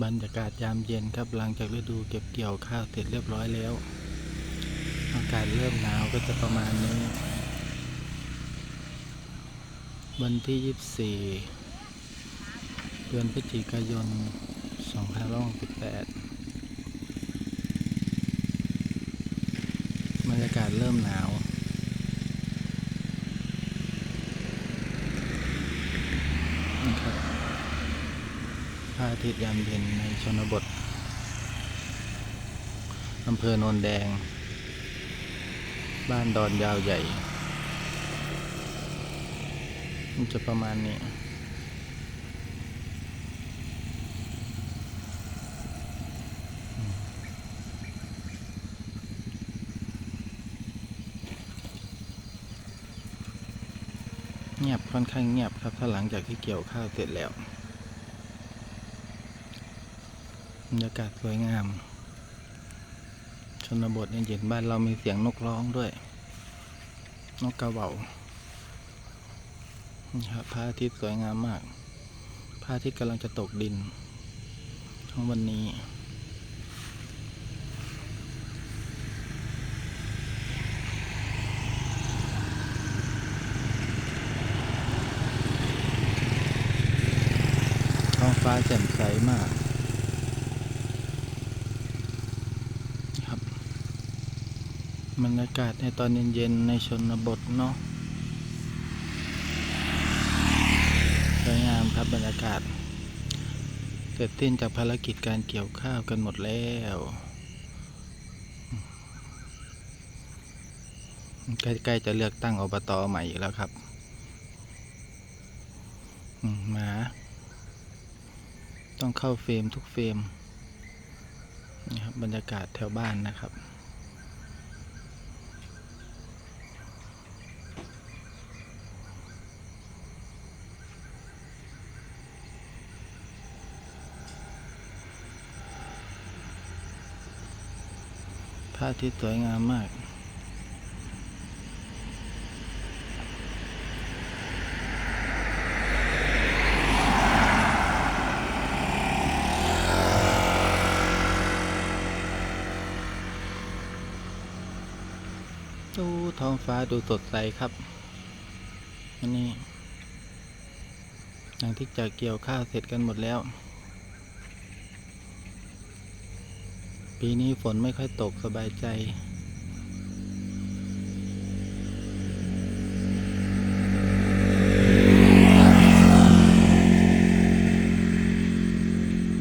บรรยากาศยามเย็นครับหลังจากฤดูเก็บเกี่ยวข้าวเสร็จเรียบร้อยแล้ว อากาศเริ่มหนาวก็จะประมาณนี้ วันที่ 24 เดือนพฤศจิกายน2568บรรยากาศเริ่มหนาว นะครับพ ระอาทิตย์ยามเย็นในชนบทอำเภอโนนแดง บ้านดอนยาวใหญ่ มันจะประมาณนี้เงียบค่อนข้างเงียบครับ ถ้าหลังจากที่เกี่ยวข้าวเสร็จแล้วบ รรยากาศสวยงาม ชนบทเย็นๆบ้านเรามีเสียงนกร้องด้วย นกกระเหว่านี่ครับพระอาทิตย์สวยงามมากพระอาทิตย์กำลังจะตกดินทั้งวันนี้ท้องฟ้าแจ่มใสมากครับ บรรยากาศในตอนเย็นๆในชนบทเนาะสวยงามครับบรรยากาศ เสร็จสิ้นจากภารกิจการเกี่ยวข้าวกันหมดแล้วใกล้ๆจะเลือกตั้งอบตใหม่อีกแล้วครับมหมา ต้องเข้าเฟรมทุกเฟรมนี่ครับบรรยากาศแถวบ้านนะครับ ระอาทิตย์สวยงามมาก ดูท้องฟ้าดูสดใสครับอันนี้หลังที่จะเกี่ยวข้าวเสร็จกันหมดแล้ว ปีนี้ฝนไม่ค่อยตกสบายใจ